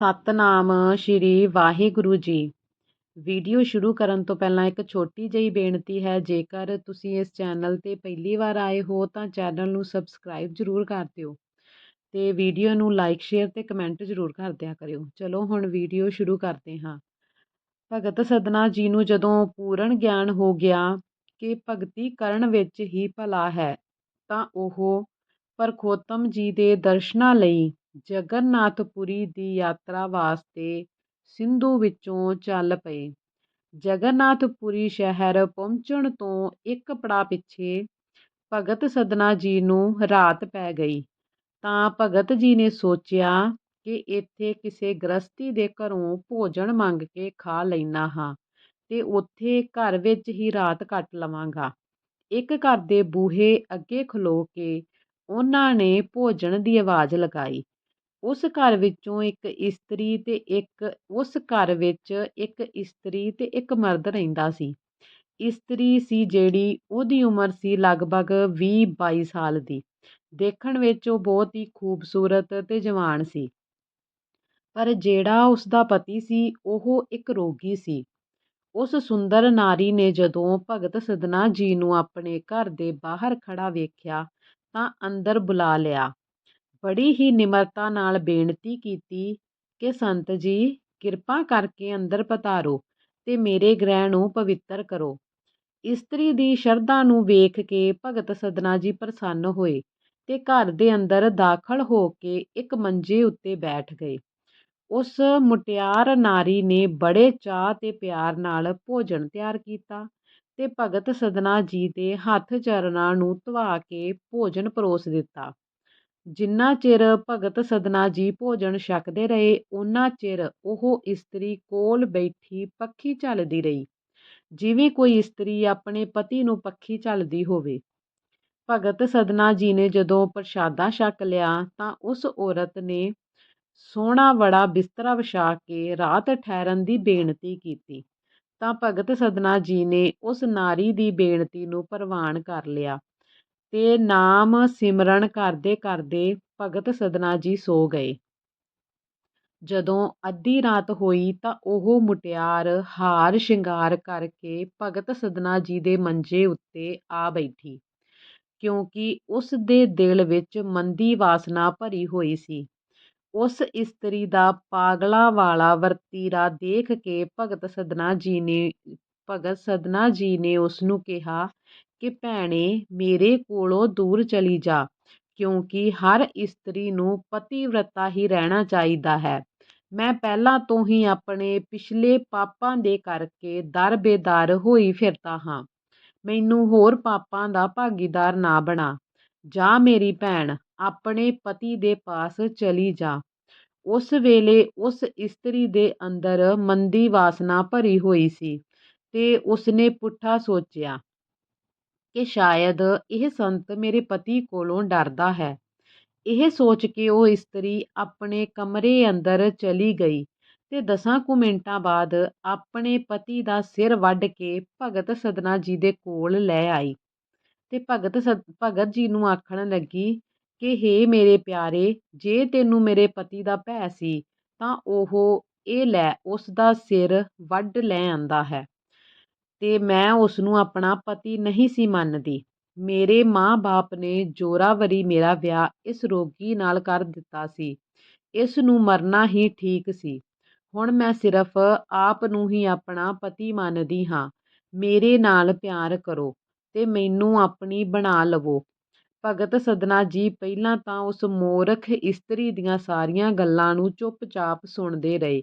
Satnam Shri Waheguru ji. Video ਸ਼ੁਰੂ ਕਰਨ ਤੋਂ ਪਹਿਲਾਂ ਇੱਕ ਛੋਟੀ ਜਿਹੀ ਬੇਨਤੀ ਹੈ, ਜੇਕਰ ਤੁਸੀਂ ਇਸ ਚੈਨਲ ਤੇ ਪਹਿਲੀ ਵਾਰ ਆਏ ਹੋ, ਤਾਂ ਚੈਨਲ ਨੂੰ ਸਬਸਕ੍ਰਾਈਬ ਜ਼ਰੂਰ ਕਰ ਦਿਓ ਤੇ ਵੀਡੀਓ ਨੂੰ ਲਾਈਕ, ਸ਼ੇਅਰ ਤੇ ਕਮੈਂਟ ਜ਼ਰੂਰ ਕਰ ਦਿਆ ਕਰਿਓ। ਚਲੋ, ਹੁਣ ਵੀਡੀਓ ਸ਼ੁਰੂ ਕਰਦੇ ਹਾਂ। ਭਗਤ ਸਦਨਾ ਜੀ ਨੂੰ ਜਦੋਂ ਪੂਰਨ ਗਿਆਨ ਹੋ ਗਿਆ ਕਿ ਭਗਤੀ ਕਰਨ ਵਿੱਚ ਹੀ ਭਲਾ ਹੈ, ਤਾਂ ਉਹ ਪਰਖੋਤਮ ਜੀ ਦੇ ਦਰਸ਼ਨਾਂ ਲਈ ਜਗਨਨਾਥਪੁਰੀ ਦੀ ਯਾਤਰਾ ਵਾਸਤੇ ਸਿੰਧੂ ਵਿੱਚੋਂ ਚੱਲ ਪਏ। ਜਗਨਨਾਥਪੁਰੀ ਸ਼ਹਿਰ ਪਹੁੰਚਣ ਤੋਂ ਇੱਕ ਪੜਾਅ ਪਿੱਛੇ ਭਗਤ ਸਦਨਾ ਜੀ ਨੂੰ ਰਾਤ ਪੈ ਗਈ। ਤਾਂ ਭਗਤ ਜੀ ਨੇ ਸੋਚਿਆ ਕਿ ਇੱਥੇ ਕਿਸੇ ਗ੍ਰਸਤੀ ਦੇ ਘਰੋਂ ਭੋਜਨ ਮੰਗ ਕੇ ਖਾ ਲੈਣਾ ਹਾਂ ਤੇ ਉੱਥੇ ਘਰ ਵਿੱਚ ਹੀ ਰਾਤ ਕੱਟ ਲਵਾਂਗਾ। ਇੱਕ ਘਰ ਦੇ ਬੂਹੇ ਅੱਗੇ ਖਲੋ ਕੇ ਉਹਨਾਂ ਨੇ ਭੋਜਨ ਦੀ ਆਵਾਜ਼ ਲਗਾਈ। ਉਸ ਘਰ ਵਿੱਚੋਂ ਇੱਕ ਇਸਤਰੀ ਤੇ ਇੱਕ, ਉਸ ਘਰ ਵਿੱਚ ਇੱਕ ਇਸਤਰੀ ਤੇ ਇੱਕ ਮਰਦ ਰਹਿੰਦਾ ਸੀ। ਇਸਤਰੀ ਸੀ ਜਿਹੜੀ ਉਹਦੀ ਉਮਰ ਸੀ ਲਗਭਗ ਵੀਹ ਬਾਈ ਸਾਲ ਦੀ। ਦੇਖਣ ਵਿੱਚ ਉਹ ਬਹੁਤ ਹੀ ਖੂਬਸੂਰਤ ਅਤੇ ਜਵਾਨ ਸੀ। ਪਰ ਜਿਹੜਾ ਉਸ ਦਾ ਪਤੀ ਸੀ, ਉਹ ਇੱਕ ਰੋਗੀ ਸੀ। ਉਸ ਸੁੰਦਰ ਨਾਰੀ ਨੇ ਜਦੋਂ ਭਗਤ ਸਦਨਾ ਜੀ ਨੂੰ ਆਪਣੇ ਘਰ ਦੇ ਬਾਹਰ ਖੜਾ ਵੇਖਿਆ, ਤਾਂ ਅੰਦਰ ਬੁਲਾ ਲਿਆ। ਬੜੀ ਹੀ ਨਿਮਰਤਾ ਨਾਲ ਬੇਨਤੀ ਕੀਤੀ ਕਿ ਸੰਤ ਜੀ, ਕਿਰਪਾ ਕਰਕੇ ਅੰਦਰ ਪਤਾਰੋ ਅਤੇ ਮੇਰੇ ਗ੍ਰਹਿ ਨੂੰ ਪਵਿੱਤਰ ਕਰੋ। ਇਸਤਰੀ ਦੀ ਸ਼ਰਧਾ ਨੂੰ ਵੇਖ ਕੇ ਭਗਤ ਸਦਨਾ ਜੀ ਪ੍ਰਸੰਨ ਹੋਏ ਅਤੇ ਘਰ ਦੇ ਅੰਦਰ ਦਾਖਲ ਹੋ ਕੇ ਇੱਕ ਮੰਜੇ ਉੱਤੇ ਬੈਠ ਗਏ। ਉਸ ਮੁਟਿਆਰ ਨਾਰੀ ਨੇ ਬੜੇ ਚਾਅ ਅਤੇ ਪਿਆਰ ਨਾਲ ਭੋਜਨ ਤਿਆਰ ਕੀਤਾ ਅਤੇ ਭਗਤ ਸਦਨਾ ਜੀ ਦੇ ਹੱਥ ਚਰਨਾਂ ਨੂੰ ਧਵਾ ਕੇ ਭੋਜਨ ਪਰੋਸ ਦਿੱਤਾ। ਜਿੰਨਾ ਚਿਰ ਭਗਤ ਸਦਨਾ ਜੀ ਭੋਜਨ ਛਕਦੇ ਰਹੇ ਉਹਨਾਂ ਚਿਰ ਉਹ ਇਸਤਰੀ ਕੋਲ ਬੈਠੀ ਪੱਖੀ ਝੱਲਦੀ ਰਹੀ। ਜਿਵੇਂ ਕੋਈ ਇਸਤਰੀ ਆਪਣੇ ਪਤੀ ਨੂੰ ਪੱਖੀ ਝੱਲਦੀ ਹੋਵੇ। ਭਗਤ ਸਦਨਾ ਜੀ ਨੇ ਜਦੋਂ ਪ੍ਰਸ਼ਾਦਾ ਛਕ ਲਿਆ, ਤਾਂ ਉਸ ਔਰਤ ਨੇ ਸੋਹਣਾ ਬੜਾ ਬਿਸਤਰਾ ਵਿਛਾ ਕੇ ਰਾਤ ਠਹਿਰਨ ਦੀ ਬੇਨਤੀ ਕੀਤੀ। ਤਾਂ ਭਗਤ ਸਦਨਾ ਜੀ ਨੇ ਉਸ ਨਾਰੀ ਦੀ ਬੇਨਤੀ ਨੂੰ ਪ੍ਰਵਾਨ ਕਰ ਲਿਆ। ਤੇ ਨਾਮ ਸਿਮਰਨ ਕਰਦੇ ਕਰਦੇ ਭਗਤ ਸਦਨਾ ਜੀ ਸੋ ਗਏ। ਜਦੋਂ ਅੱਧੀ ਰਾਤ ਹੋਈ ਤਾਂ ਉਹ ਮੁਟਿਆਰ ਹਾਰ ਸ਼ਿੰਗਾਰ ਕਰਕੇ ਭਗਤ ਸਦਨਾ ਜੀ ਦੇ ਮੰਜੇ ਉੱਤੇ ਆ ਬੈਠੀ, ਕਿਉਂਕਿ ਉਸ ਦੇ ਦਿਲ ਵਿੱਚ ਮੰਦੀ ਵਾਸਨਾ ਭਰੀ ਹੋਈ ਸੀ। ਉਸ ਇਸਤਰੀ ਦਾ ਪਾਗਲਾਂ ਵਾਲਾ ਵਰਤੀਰਾ ਦੇਖ ਕੇ ਭਗਤ ਸਦਨਾ ਜੀ ਨੇ, ਭਗਤ ਸਦਨਾ ਜੀ ਨੇ ਉਸ ਨੂੰ ਕਿਹਾ ਕਿ ਭੈਣੇ, ਮੇਰੇ ਕੋਲੋਂ ਦੂਰ ਚਲੀ ਜਾ, ਕਿਉਂਕਿ ਹਰ ਇਸਤਰੀ ਨੂੰ ਪਤੀਵ੍ਰਤਾ ਹੀ ਰਹਿਣਾ ਚਾਹੀਦਾ ਹੈ। ਮੈਂ ਪਹਿਲਾਂ ਤੋਂ ਹੀ ਆਪਣੇ ਪਿਛਲੇ ਪਾਪਾਂ ਦੇ ਕਰਕੇ ਦਰ ਬੇਦਰ ਹੋਈ ਫਿਰਦਾ ਹਾਂ। ਮੈਨੂੰ ਹੋਰ ਪਾਪਾਂ ਦਾ ਭਾਗੀਦਾਰ ਨਾ ਬਣਾ। ਜਾ ਮੇਰੀ ਭੈਣ, ਆਪਣੇ ਪਤੀ ਦੇ ਪਾਸ ਚਲੀ ਜਾ। ਉਸ ਵੇਲੇ ਉਸ ਇਸਤਰੀ ਦੇ ਅੰਦਰ ਮੰਦੀ ਵਾਸਨਾ ਭਰੀ ਹੋਈ ਸੀ ਤੇ ਉਸਨੇ ਪੁੱਠਾ ਸੋਚਿਆ ਕਿ ਸ਼ਾਇਦ ਇਹ ਸੰਤ ਮੇਰੇ ਪਤੀ ਕੋਲੋਂ ਡਰਦਾ ਹੈ। ਇਹ ਸੋਚ ਕੇ ਉਹ ਇਸਤਰੀ ਆਪਣੇ ਕਮਰੇ ਅੰਦਰ ਚਲੀ ਗਈ ਤੇ ਦਸਾਂ ਕੁ ਮਿੰਟਾਂ ਬਾਅਦ ਆਪਣੇ ਪਤੀ ਦਾ ਸਿਰ ਵੱਢ ਕੇ ਭਗਤ ਸਦਨਾ ਜੀ ਦੇ ਕੋਲ ਲੈ ਆਈ ਤੇ ਭਗਤ ਭਗਤ ਜੀ ਨੂੰ ਆਖਣ ਲੱਗੀ ਕਿ, ਹੇ ਮੇਰੇ ਪਿਆਰੇ, ਜੇ ਤੈਨੂੰ ਮੇਰੇ ਪਤੀ ਦਾ ਭੈ ਸੀ ਤਾਂ ਉਹ ਇਹ ਲੈ, ਉਸ ਦਾ ਸਿਰ ਵੱਢ ਲੈ ਆਂਦਾ ਹੈ। ਤੇ ਮੈਂ ਉਸ ਨੂੰ ਆਪਣਾ ਪਤੀ ਨਹੀਂ ਸੀ ਮੰਨਦੀ। ਮੇਰੇ ਮਾਂ-ਬਾਪ ਨੇ ਜੋਰਾਵਰੀ ਮੇਰਾ ਵਿਆਹ ਇਸ ਰੋਗੀ ਨਾਲ ਕਰ ਦਿੱਤਾ ਸੀ। ਇਸ ਨੂੰ ਮਰਨਾ ਹੀ ਠੀਕ ਸੀ। ਹੁਣ ਮੈਂ ਸਿਰਫ ਆਪ ਨੂੰ ਹੀ ਆਪਣਾ ਪਤੀ ਮੰਨਦੀ ਹਾਂ। ਮੇਰੇ ਨਾਲ ਪਿਆਰ ਕਰੋ ਤੇ ਮੈਨੂੰ ਆਪਣੀ ਬਣਾ ਲਵੋ। ਭਗਤ ਸਦਨਾ ਜੀ, ਪਹਿਲਾਂ ਤਾਂ ਉਸ ਮੋਰਖ ਇਸਤਰੀ ਦੀਆਂ ਸਾਰੀਆਂ ਗੱਲਾਂ ਨੂੰ ਚੁੱਪਚਾਪ ਸੁਣਦੇ ਰਹੇ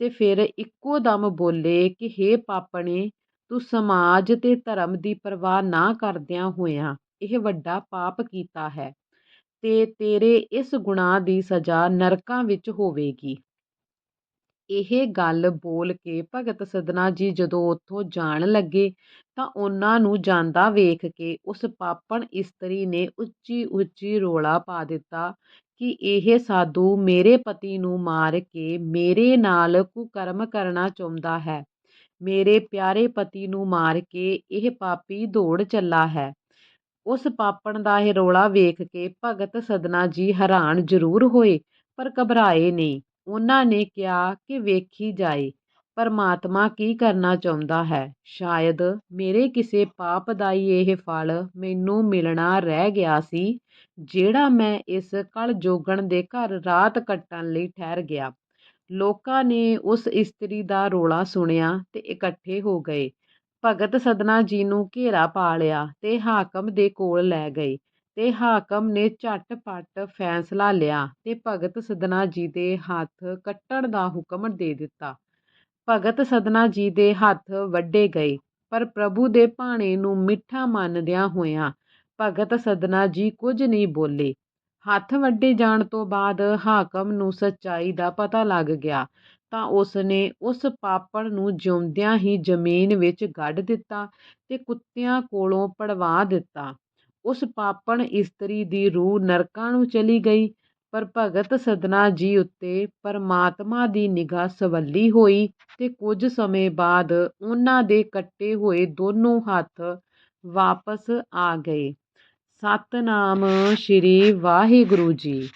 ਤੇ ਫਿਰ ਇੱਕੋ ਦਮ ਬੋਲੇ ਕਿ, ਹੇ ਪਾਪਣੇ ਤੂੰ ਸਮਾਜ ਤੇ ਧਰਮ ਦੀ ਪਰਵਾਹ ਨਾ ਕਰਦਿਆਂ ਹੋਇਆਂ ਇਹ ਵੱਡਾ ਪਾਪ ਕੀਤਾ ਹੈ ਤੇ ਤੇਰੇ ਇਸ ਗੁਨਾਹ ਦੀ ਸਜ਼ਾ ਨਰਕਾਂ ਵਿੱਚ ਹੋਵੇਗੀ। ਇਹ ਗੱਲ ਬੋਲ ਕੇ ਭਗਤ ਸਦਨਾ ਜੀ ਜਦੋਂ ਉੱਥੋਂ ਜਾਣ ਲੱਗੇ ਤਾਂ ਉਹਨਾਂ ਨੂੰ ਜਾਂਦਾ ਵੇਖ ਕੇ ਉਸ ਪਾਪਣ ਇਸਤਰੀ ਨੇ ਉੱਚੀ ਉੱਚੀ ਰੋਲਾ ਪਾ ਦਿੱਤਾ ਕਿ ਇਹ ਸਾਧੂ ਮੇਰੇ ਪਤੀ ਨੂੰ ਮਾਰ ਕੇ ਮੇਰੇ ਨਾਲ ਕੁਕਰਮ ਕਰਨਾ ਚਾਹੁੰਦਾ ਹੈ। ਮੇਰੇ ਪਿਆਰੇ ਪਤੀ ਨੂੰ ਮਾਰ ਕੇ ਇਹ ਪਾਪੀ ਦੌੜ ਚੱਲਾ ਹੈ। ਉਸ ਪਾਪਣ ਦਾ ਇਹ ਰੋਲਾ ਵੇਖ ਕੇ ਭਗਤ ਸਦਨਾ ਜੀ ਹੈਰਾਨ ਜ਼ਰੂਰ ਹੋਏ, ਪਰ ਘਬਰਾਏ ਨਹੀਂ। ਉਹਨਾਂ ਨੇ ਕਿਹਾ ਕਿ ਵੇਖੀ ਜਾਏ, ਪਰਮਾਤਮਾ ਕੀ ਕਰਨਾ ਚਾਹੁੰਦਾ ਹੈ? ਸ਼ਾਇਦ ਮੇਰੇ ਕਿਸੇ ਪਾਪ ਦਾ ਹੀ ਇਹ ਫਲ ਮੈਨੂੰ ਮਿਲਣਾ ਰਹਿ ਗਿਆ ਸੀ, ਜਿਹੜਾ ਮੈਂ ਇਸ ਕਲ ਜੋਗਣ ਦੇ ਘਰ ਰਾਤ ਕੱਟਣ ਲਈ ਠਹਿਰ ਗਿਆ। ਲੋਕਾਂ ਨੇ ਉਸ ਇਸਤਰੀ ਦਾ ਰੌਲਾ ਸੁਣਿਆ ਤੇ ਇਕੱਠੇ ਹੋ ਗਏ। ਭਗਤ ਸਦਨਾ ਜੀ ਨੂੰ ਘੇਰਾ ਪਾ ਲਿਆ ਤੇ ਹਾਕਮ ਦੇ ਕੋਲ ਲੈ ਗਏ ਤੇ ਹਾਕਮ ਨੇ ਝਟਪਟ ਫੈਸਲਾ ਲਿਆ ਤੇ ਭਗਤ ਸਦਨਾ ਜੀ ਦੇ ਹੱਥ ਕੱਟਣ ਦਾ ਹੁਕਮ ਦੇ ਦਿੱਤਾ। ਭਗਤ ਸਦਨਾ ਜੀ ਦੇ ਹੱਥ ਵੱਡੇ ਗਏ, ਪਰ ਪ੍ਰਭੂ ਦੇ ਭਾਣੇ ਨੂੰ ਮਿੱਠਾ ਮੰਨਦਿਆਂ ਹੋਇਆਂ ਭਗਤ ਸਦਨਾ ਜੀ ਕੁਝ ਨਹੀਂ ਬੋਲੇ। ਹੱਥ ਵੱਢੇ ਜਾਣ ਤੋਂ ਬਾਅਦ ਹਾਕਮ ਨੂੰ ਸੱਚਾਈ ਦਾ ਪਤਾ ਲੱਗ ਗਿਆ, ਤਾਂ ਉਸ ਨੇ ਉਸ ਪਾਪੜ ਨੂੰ ਜਿਉਂਦਿਆਂ ਹੀ ਜ਼ਮੀਨ ਵਿੱਚ ਗੱਡ ਦਿੱਤਾ ਤੇ ਕੁੱਤਿਆਂ ਕੋਲੋਂ ਪੜਵਾ ਦਿੱਤਾ। ਉਸ ਪਾਪਣ ਇਸਤਰੀ ਦੀ ਰੂਹ ਨਰਕਾਂ ਨੂੰ ਚਲੀ ਗਈ, ਪਰ ਭਗਤ ਸਦਨਾ ਜੀ ਉੱਤੇ ਪਰਮਾਤਮਾ ਦੀ ਨਿਗਾਹ ਸਵੱਲੀ ਹੋਈ ਤੇ ਕੁਝ ਸਮੇਂ ਬਾਅਦ ਉਹਨਾਂ ਦੇ ਕੱਟੇ ਹੋਏ ਦੋਨੋਂ ਹੱਥ ਵਾਪਸ ਆ ਗਏ। ਸਤਨਾਮ ਸ਼੍ਰੀ ਵਾਹਿਗੁਰੂ ਜੀ।